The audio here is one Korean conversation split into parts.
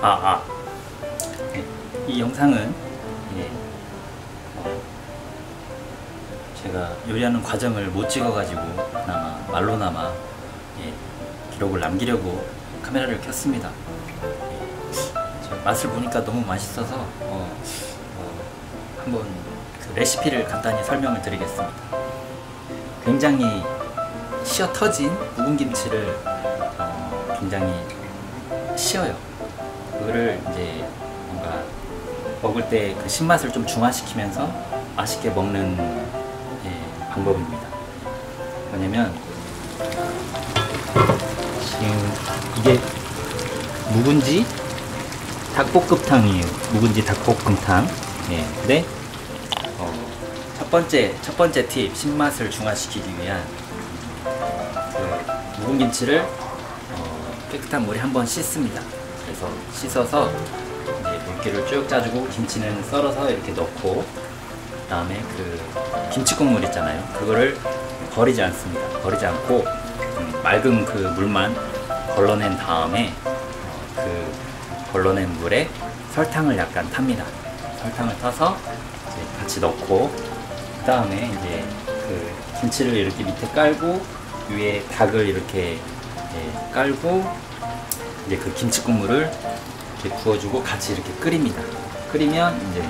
아, 아. 네, 이 영상은 예, 어, 제가 요리하는 과정을 못 찍어가지고 그나마 말로나마 예, 기록을 남기려고 카메라를 켰습니다. 예, 저 맛을 보니까 너무 맛있어서 어, 어, 한번 그 레시피를 간단히 설명을 드리겠습니다. 굉장히 쉬어 터진 묵은 김치를 어, 굉장히 쉬어요. 그거를 이제 뭔가 먹을 때 그 신맛을 좀 중화시키면서 맛있게 먹는 예, 방법입니다. 뭐냐면 지금 이게 묵은지 닭볶음탕이에요. 묵은지 닭볶음탕. 예, 근데 어, 첫 번째 첫 번째 팁 신맛을 중화시키기 위한 그 묵은 김치를 어, 깨끗한 물에 한번 씻습니다. 그래서 씻어서 이제 물기를 쭉 짜주고 김치는 썰어서 이렇게 넣고 그다음에 그 김치 국물 있잖아요. 그거를 버리지 않습니다. 버리지 않고 음, 맑은 그 물만 걸러낸 다음에 어, 그 걸러낸 물에 설탕을 약간 탑니다. 설탕을 타서 같이 넣고 그 다음에 이제 그 김치를 이렇게 밑에 깔고 위에 닭을 이렇게 예, 깔고 이제 그 김치 국물을 이렇게 부어주고 같이 이렇게 끓입니다. 끓이면 이제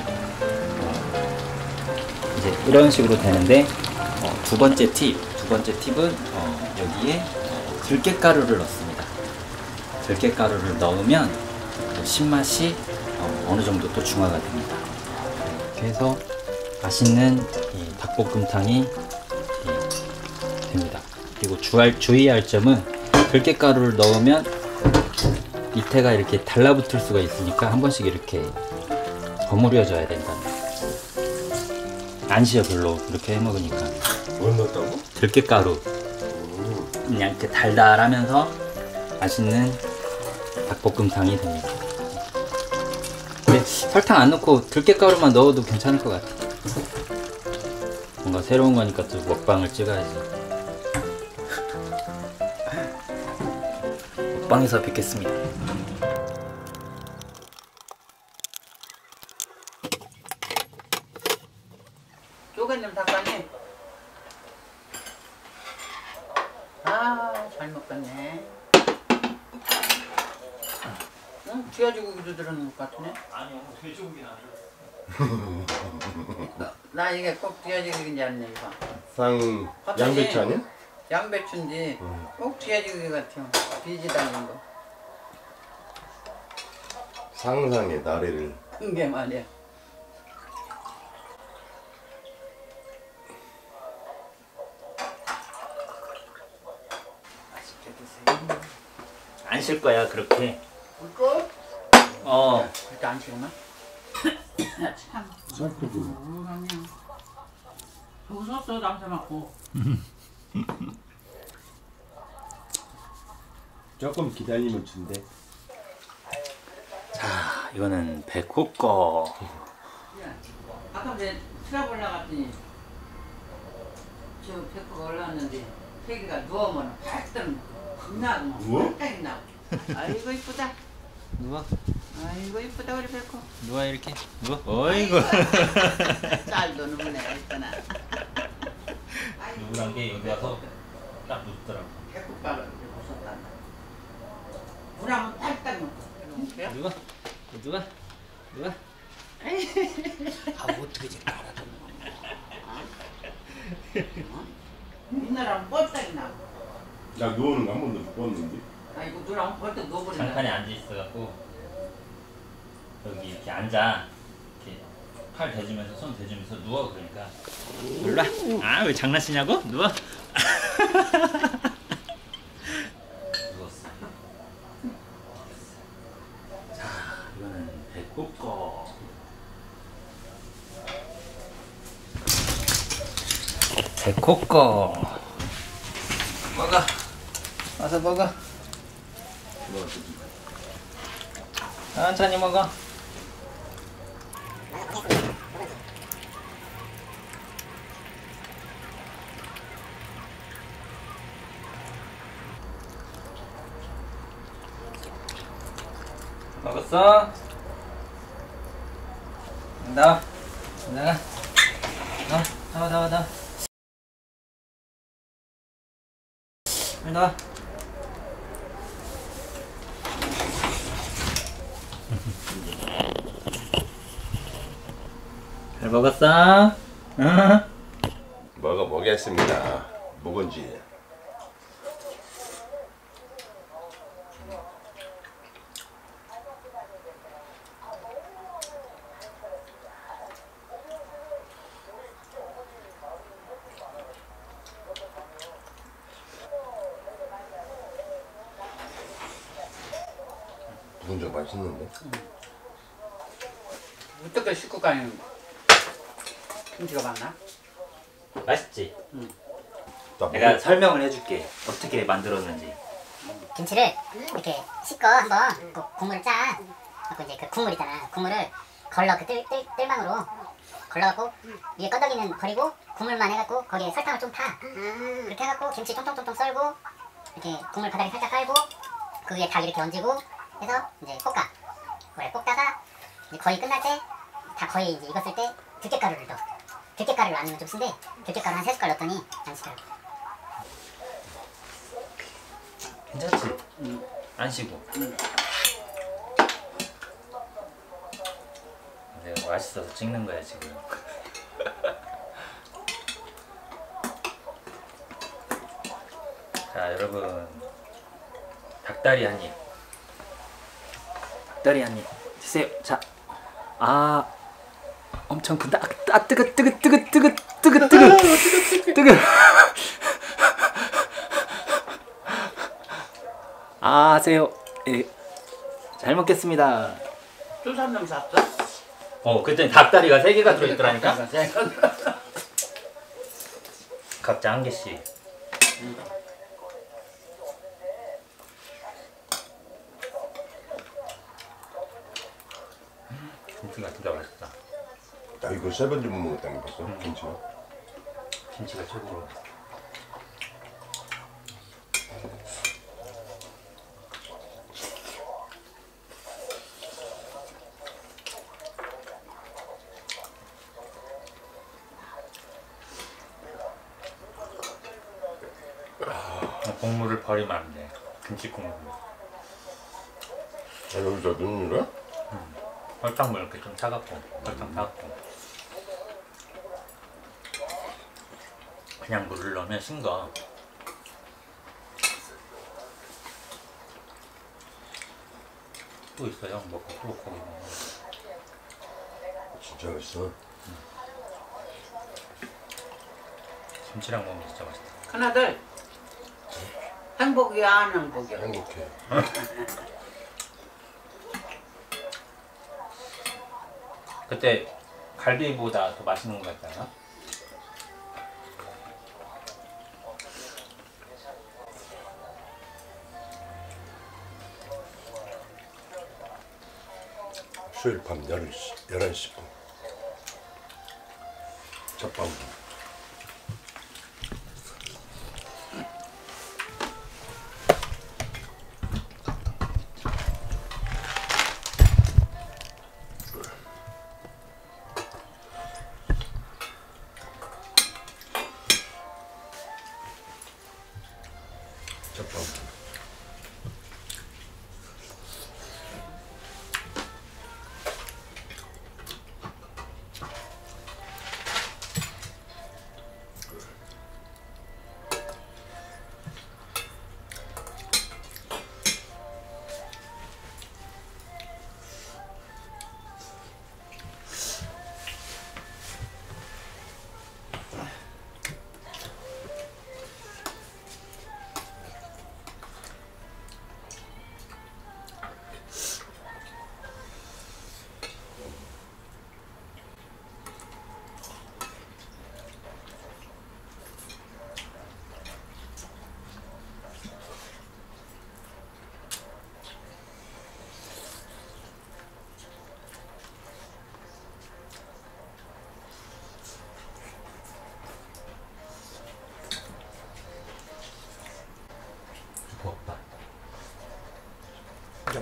어, 이제 이런 식으로 되는데 어, 두 번째 팁, 두 번째 팁은 어, 여기에 어, 들깨가루를 넣습니다. 들깨가루를 넣으면 또 신맛이 어, 어느 정도 또 중화가 됩니다. 이렇게 해서 맛있는 이 닭볶음탕이 이 됩니다. 그리고 주의할 점은 들깨가루를 넣으면 밑에가 이렇게 달라붙을 수가 있으니까 한 번씩 이렇게 버무려 줘야 된다. 안 쉬어 별로 이렇게 해 먹으니까 뭘 넣었다고? 들깨가루 그냥 이렇게 달달하면서 맛있는 닭볶음탕이 됩니다. 근데 설탕 안 넣고 들깨가루만 넣어도 괜찮을 것 같아. 뭔가 새로운 거니까 또 먹방을 찍어야지. 먹방에서 뵙겠습니다. 쪼개님 닭가니 아잘 먹겠네 응? 쥐어주고기도 들어는 것 같으네 아니요, 돼지고기는 아니고. 나, 나 이게 꼭 쥐어주기인지 아네 이거 상 갑자기- 양배추 아니야? 양배추인지 꼭 쥐어주기 같아요. 비지 달린 거. 상상의 나래를. 그게 말이야. 맛있게 드세요. 안쉴 거야, 그렇게. 물고 어. 그렇게 안 식으면 참. 쌀국수. 그러면 웃었어 남자 맞고 조금 기다리면 준대 자, 이거는 백호 거. 아까 전에 트러블 나갔더니 저 백호가 올라왔는데 태기가 누우면 겁나고 누워? 막 팔등이 나고 아이고 이쁘다 누워, 아이고 이쁘다 우리 백호 누워 이렇게. 누워. 어이구. 잘 노는 애가 있구나 누구란 게 여기 와서 딱 눕더라고. 백호가를 웃었다 물하면 놓고. 누워. 누워. 누워. 아 어떻게 저렇게 알아듣는 거야 옛날하면 뻘떡이 나고 나 누워는 거 한 번도 못 봤는데. 아이고 누나면 벌떡 넣어버린다. 장판에 앉아 있어갖고 여기 이렇게 앉아 팔 대주면서 손 대주면서 누워 그러니까. 몰라. 아 왜 장난치냐고? 누워? 누웠어. 자 이거는 배꼽 거. 배꼽 거. 먹어. 와서 먹어. 천천히 먹어. 먹었어? 나와 나가 나와 나와 나와 나와 나와 잘 먹었어? 응? 먹어 보겠습니다. 묵은지. 묵은지 맛있는데? 어떻게 식구간에 김치가 많나? 맛있지? 나 내가 설명을 해줄게 어떻게 만들었는지 김치를 이렇게 씻고 한번 그 국물을 짜. 갖고 이제 그 국물 있잖아. 국물을 걸러 그 뜰, 뜰, 뜰망으로 걸러갖고 위에 꺼덕이는 버리고 국물만 해갖고 거기에 설탕을 좀 타. 그렇게 해갖고 김치 통통통통 썰고 이렇게 국물 바닥에 살짝 깔고 그 위에 닭 이렇게 얹고 해서 이제 볶아. 그래 볶다가 이제 거의 끝날 때 다 거의 이제 익었을 때 들깨가루를 넣어. 들깨가루를 안 넣으면 좀 쓴데 들깨가루 한 세 숟갈 넣었더니 안 시더라고. 괜찮지? 안 쉬고 내가 맛있어서 찍는 거야 지금 자 여러분 닭다리 한입 한입 드세요 자아 엄청 큰다 아 뜨거 뜨거 뜨거 뜨거 뜨거 뜨거 뜨거. 아 하세요. 예. 잘 먹겠습니다. 뚜삼놈 샀어? 어 그때 닭다리가 세 개가 들어있더라니까? 그러니까. 각자 한 개씩 김치가 진짜 맛있다 야 이거 세 번째 못 먹었다는 벌써 김치가. 김치가 최고로. 국물을 버리면 안 돼 김치 국물. 아 여기다 넣는 거야? 설탕물 이렇게 좀 차갑고 설탕 차갑고 그냥 물을 넣으면 싱거 또 있어요 먹고 또 고기 먹는 진짜 맛있어. 김치랑 먹으면 진짜 맛있다 하나들 행복이야 안 행복이야? 행복해. 그때 갈비보다 더 맛있는 거 같잖아 수요일 밤 10시, 11시 분. 첫방.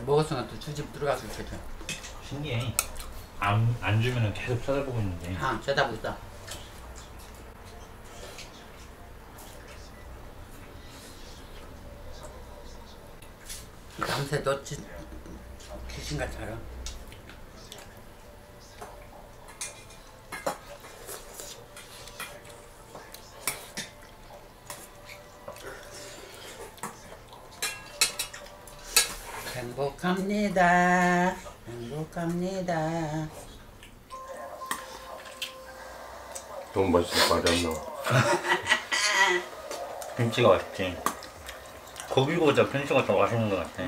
먹었으면 또 주집 들어가서 그죠. 신기해. 안, 안 주면은 계속 쳐다보고 있는데. 아, 쳐다보고 있다. 밤새 너 지, 귀신같이 알아. 행복합니다. 행복합니다. 돈 벌써 말이 안 나와. 김치가 맛있지. 고기보다 김치가 더 맛있는 것 같아.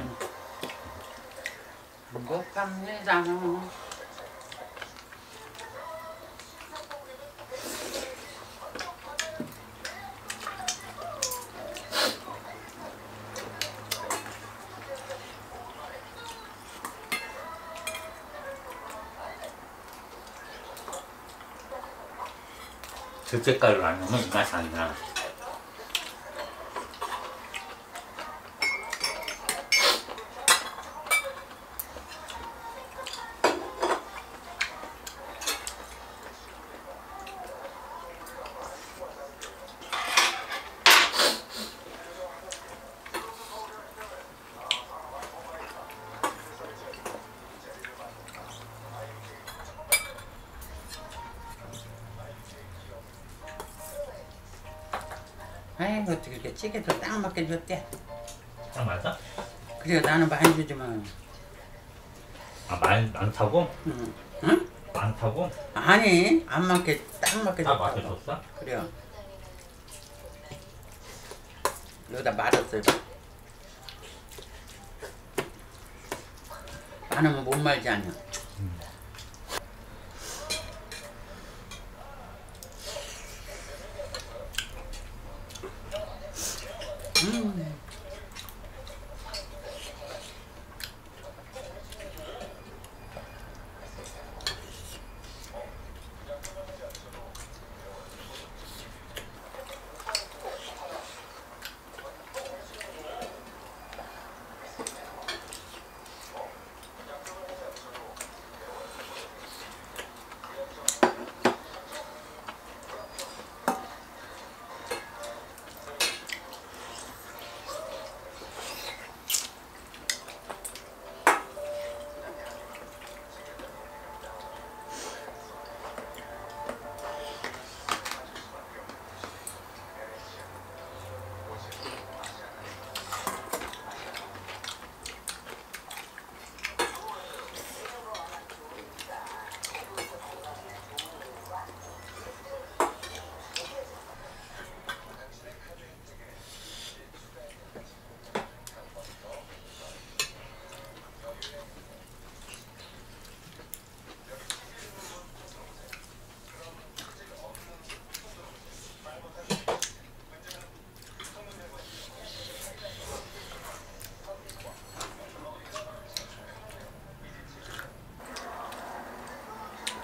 행복합니다. 들깨가루 안 넣으면 이 맛이 안 나. 아이고 어떻게 이렇게 찌개도 딱 맞게 줬대. 딱 맞아? 그래 나는 많이 주지만. 아, 많, 많다고? 응? 응? 많다고? 아니 안 맞게 딱 맞게 다 줬다고. 맞춰줬어? 그래요. 여기다 말았어요. 많으면 못 말지 않냐. 음.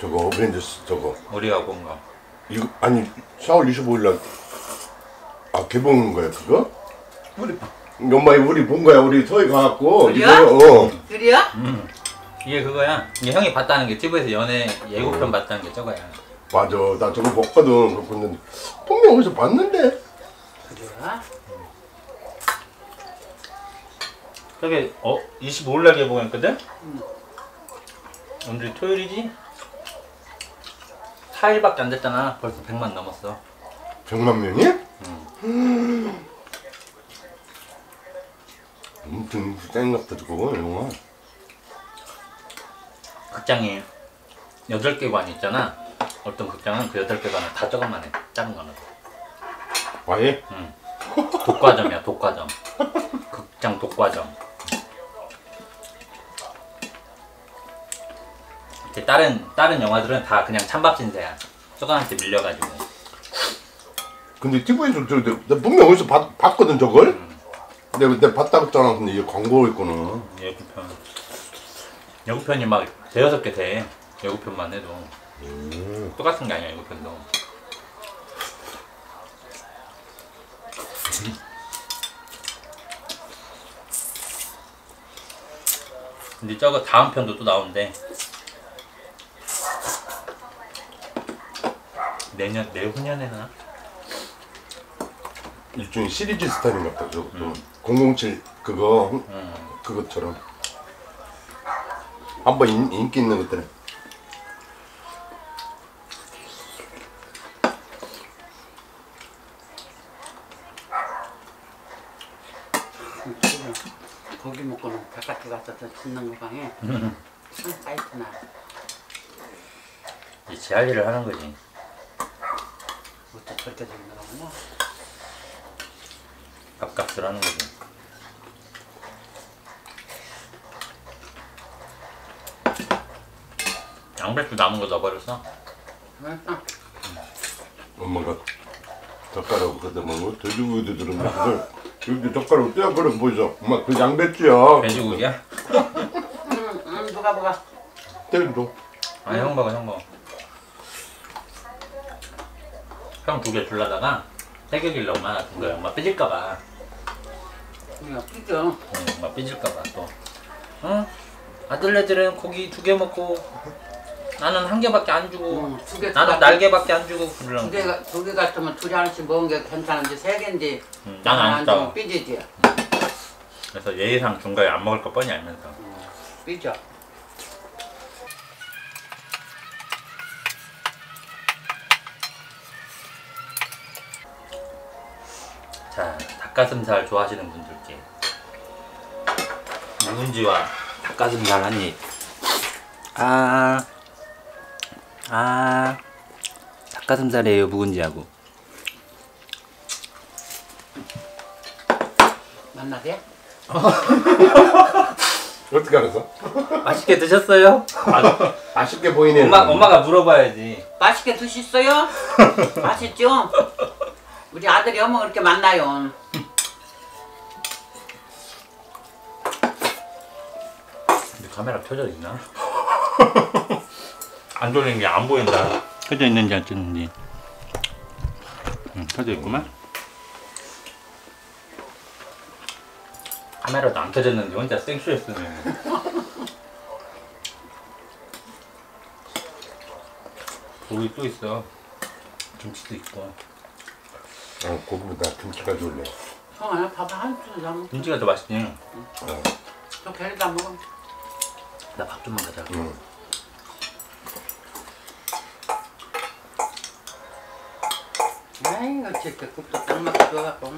저거 어벤져스 저거 우리가 본 거. 이거 아니 4월 25일 날 아 개봉인 거야 그거? 우리 엄마 우리 본 거야 우리 서해 가갖고 그래요? 이거 어 그래요? 음. 이게 그거야. 이게 형이 봤다는 게 TV에서 연애 예고편 봤다는 게 저거야. 맞아 나 저거 봤거든 봤는데 분명 어디서 봤는데 그래요? 저게 어 25일 날 개봉했거든? 오늘 토요일이지? 4일밖에 안 됐잖아. 벌써 100만 넘었어. 100만 명이? 엄청 땡갑다 저거 영화 극장이 8개 관 있잖아. 어떤 극장은 그 8개 관을 다 저것만 해. 작은 거는. 아예? 독과점이야, 독과점. 극장 독과점. 다른 다른 영화들은 다 그냥 찬밥 신세야. 저거한테 밀려가지고. 근데 TV에서 저, 저, 나 분명 어디서 봤, 봤거든 저걸? 음. 내가 내가 봤다 그랬잖아 근데 이게 광고 있거든 예고편. 예고편이 막 대여섯 개 돼. 예고편만 해도. 똑같은 게 아니야, 예고편도. 근데 저거 다음 편도 또 나오는데 내년 내후년에나 일종의 시리즈 스타일인 것 같다. 저, 저007 그거 음. 그것처럼 한번 인, 인기 있는 것들은 고기 먹고는 바깥에 가서 더 짓는 거 방에 참 사이트 나 이제 제할 일을 하는 거지. 어째 저렇게 되는 거구나 밥값을 하는 거지. 양배추 남은 거 넣어버렸어? 그러니까 엄마가 젓가락으로 걷어먹는 돼지고기도 들었는데 그걸 이렇게 젓가락으로 떼어버려 보이죠? 엄마 그 양배추야 돼지고기야? 응, 응, 누가 뭐가 떼줘 아니 형 먹어 형 먹어. 형 두 개 줄라다가 세개 길러 엄마 준 거야. 엄마 삐질까봐. 그냥 삐져 응, 엄마 삐질까봐 또. 응? 아들네들은 고기 두 개 먹고 나는 한 개밖에 안 주고 응, 두개 나는 날개밖에 안 주고 그러는 두. 개가 두개 같으면 둘이 하나씩 먹은 게 괜찮은데 세 개인데 응, 난안 하나. 주면 삐지지 그래서 예의상 준 거야 안 먹을 거 뻔히 알면서. 삐져 자, 닭가슴살 좋아하시는 분들께 묵은지와 닭가슴살 한 입. 아, 아, 닭가슴살이에요 묵은지하고. 만나게 어떻게 알았어? 맛있게 드셨어요? 아, 아쉽게 보이네 엄마 엄마가 물어봐야지. 맛있게 드셨어요? 맛있죠? 우리 아들이 어머 그렇게 만나요 근데 카메라 켜져 있나? 안 돌리는 게 안 보인다. 켜져 있는지 안 켜졌는지. 응, 켜져 있구만. 카메라도 안 켜졌는지 혼자 생쇼했으네. 고기 또 있어. 김치도 있고. 어, 고기보다 김치 가져올래 형아 밥을 한 푼도 안 먹어 김치가 더 맛있지. 어, 저 배를 안 먹어 나 밥 좀만 가자. 응. 아이고 진짜 국도 딱 맞게 좋아갖고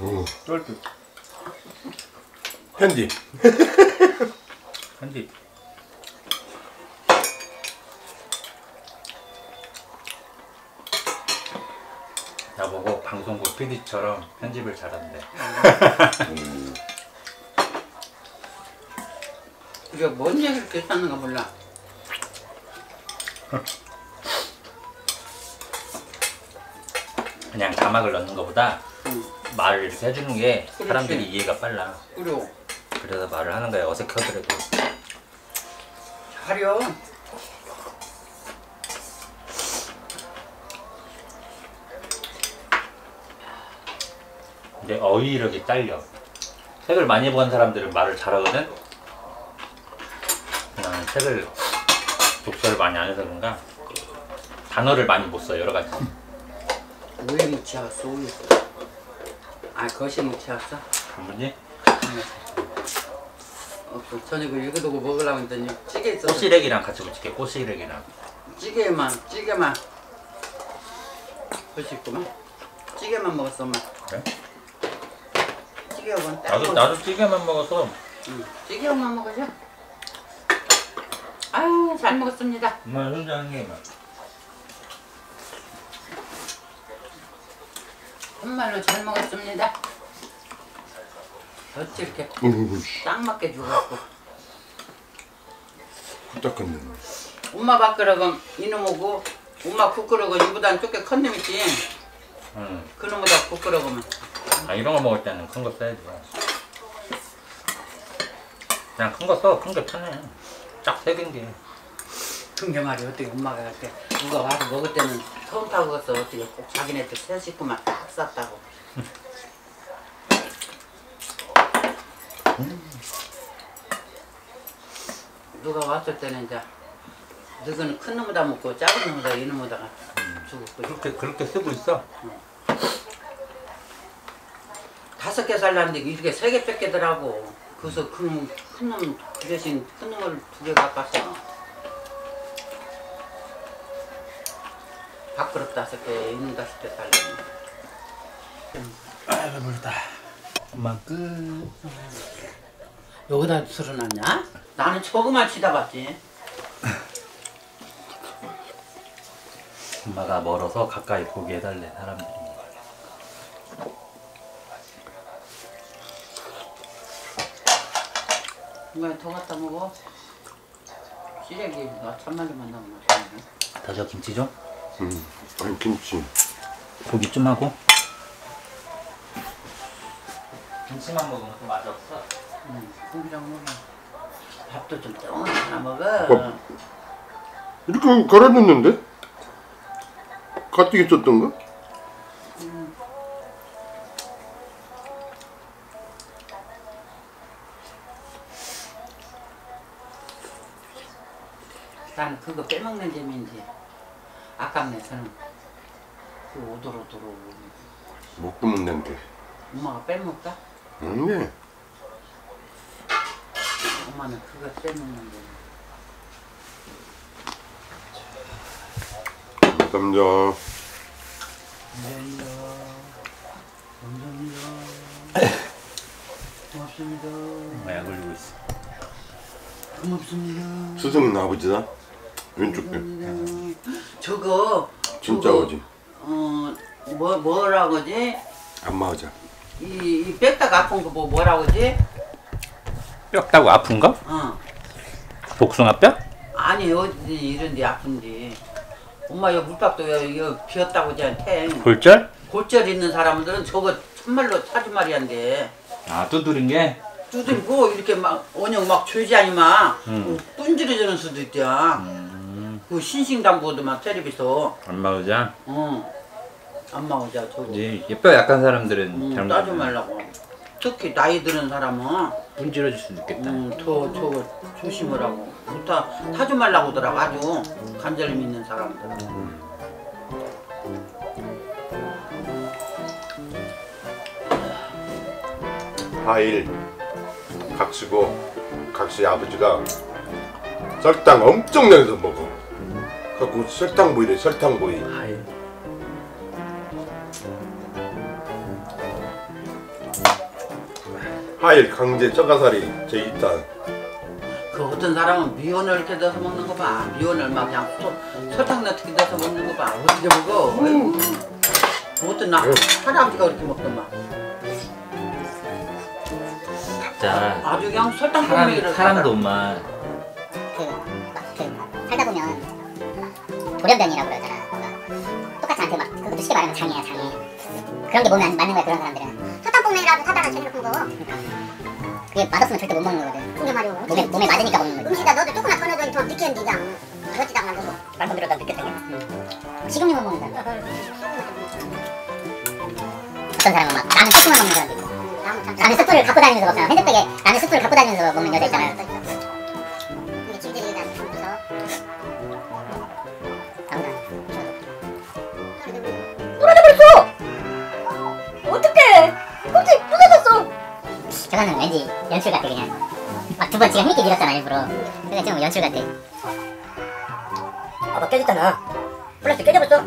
응. 쫄듯. 편집 한지. 나보고 방송국 PD처럼 편집을 잘한대. 이게 뭔 얘기를 이렇게 썼는가 몰라 그냥 자막을 넣는 것보다 응. 말을 이렇게 해주는 게 그렇지. 사람들이 이해가 빨라. 그리고 그래서 말을 하는 거야 어색하더라도. 하려 근데 어휘력이 딸려. 책을 많이 본 사람들은 말을 잘하거든. 나는 책을 독서를 많이 안 해서 그런가 단어를 많이 못 써 여러 가지. 우유 묻혀왔어 우유 아 거시 묻혀왔어? 뭐지? 어, 그 저녁을 이거 두고 먹으려고 했더니 찌개 있어서 꼬시래기랑 같이 붙일게. 꼬시래기랑. 찌개만 찌개만 맛있구만 찌개만 먹었어 엄마 그래? 찌개만 딱 나도 먹었어 나도 찌개만 먹어서 응. 찌개만 먹으죠 아유 잘 먹었습니다 엄마 혼자 하는 게 막. 정말로 잘 먹었습니다 어찌 이렇게 어이구 씨 딱 맞게 주갖고 후딱 건네 엄마 밥그릇은 이놈하고 엄마 국그릇은 이보다는 조금 큰놈 있지. 응. 그놈보다 국그릇은 아 이런 거 먹을 때는 큰 거 써야지. 그냥 큰 거 써. 큰 게 편해. 짝세 개인 게. 등경아리 어떻게 엄마가 그때 누가 와서 먹을 때는 처음 타고 갔어 어떻게 꼭 자기네들 세 식구만 딱 쌌다고. 누가 왔을 때는 이제 너희는 큰 놈보다 먹고 작은 놈보다 이놈보다가 주고 그래. 그렇게 그렇게 쓰고 있어. 다섯 개 살랐는데 이렇게 세 개 뺏기더라고. 그래서 큰놈 큰놈 그 대신 큰 놈을 두 개 갚았어. 밥그릇 다섯 개, 이놈 다섯 개 살렸네. 아이고 모르다. 엄마 끝. 여기다 술어놨냐? 나는 저거만 치다 봤지. 엄마가 멀어서 가까이 보게 해달래 사람들이. 이거 더 갖다 먹어. 시래기가 천마리만 나오면 맛있네. 더저 김치 좀? 음, 아니 김치. 고기 좀 하고. 김치만 먹으면 또 맛없어. 응, 고기랑 먹어. 밥도 좀 똥을 하나 먹어. 밥. 이렇게 갈아줬는데? 가뜩 있었던가? 난 그거 빼먹는 재미인지 아깝네 저는 그 오도로도로 먹고 먹는데. 엄마가 빼먹 까? 응, 엄마는 그거 빼먹는 게 감자. 감사합니다 감사합니다 고맙습니다 엄마 약 올리고 있어. 고맙습니다 수성은 아버지다. 왼쪽 배. 감사합니다 저거 진짜 저거, 아버지. 어, 뭐, 뭐라고 하지? 안마 하자. 이, 이 뺐다가 아픈 거 뭐, 뭐라고 하지? 뼈 따고 아픈 거? 어. 복숭아 뼈? 아니 어디 이런 데 아픈데 엄마 여 물밥도 여, 여 비었다고 저한테 골절? 골절 있는 사람들은 저거 참말로 사주 말이한데 아 두드린 게? 두들고 이렇게 막 원형 막 죄지하니 막 음. 뿜질해주는 수도 있대요 음, 그 신신당부도 막 텔레비서 엄마 의자. 어 안 마오자 저거. 이제 뼈 약한 사람들은 음, 잘못 따지 말라고. 특히 나이 드는 사람은 분질러질 수도 있겠다. 음, 더 저거 조심을 하고. 부타 타지 말라고 하더라고 아주. 간절히 믿는 사람들 하일 각시고 각시 아버지가 설탕 엄청나게 서 먹어. 갖고 설탕 보이래 설탕 보이. 아이, 하일 강제 쩌가살이 제 2탄. 그 어떤 사람은 미원을 이렇게 넣어서 먹는 거 봐. 미원을 막 그냥 소, 설탕 넣게 넣어서 먹는 거 봐. 어떻게 먹어? 아이고. 어떤 나 할아버지가 그렇게 먹더만. 자, 아주 그냥 설탕 사람, 사람도 엄마 그, 막, 그, 살다 보면 돌연변이라고 그러잖아. 막 똑같이 한테 막, 그것도 쉽게 말하면 장애야, 장애. 그런 게 몸에 안 맞는 거야, 그런 사람들은. 사탕뽕맹이라도 사다가 제대로 큰 거. 그 게 맛없으면 절대 못 먹는 거거든. 그게 말이야. 몸에, 몸에 맞으니까 먹는 거지. 음식에다 넣어도 조금만 더 느끼한디장 그렇지도 않아 고 말만 들어도 느꼈던 게. 식용유 못 먹는 사람. 어떤 사람은 막 라면 소스만 먹는 사람도 있고. 라면 스프를 갖고 다니면서 먹잖아. 핸드백에 라면 스프를 갖고 다니면서 먹는 여자 있잖아요. 연출 같아 그냥 막 두 번 지가 힘있게 밀었잖아 일부러. 근데 지금 연출 같아. 아빠 깨졌잖아. 플라스틱 깨져버렸어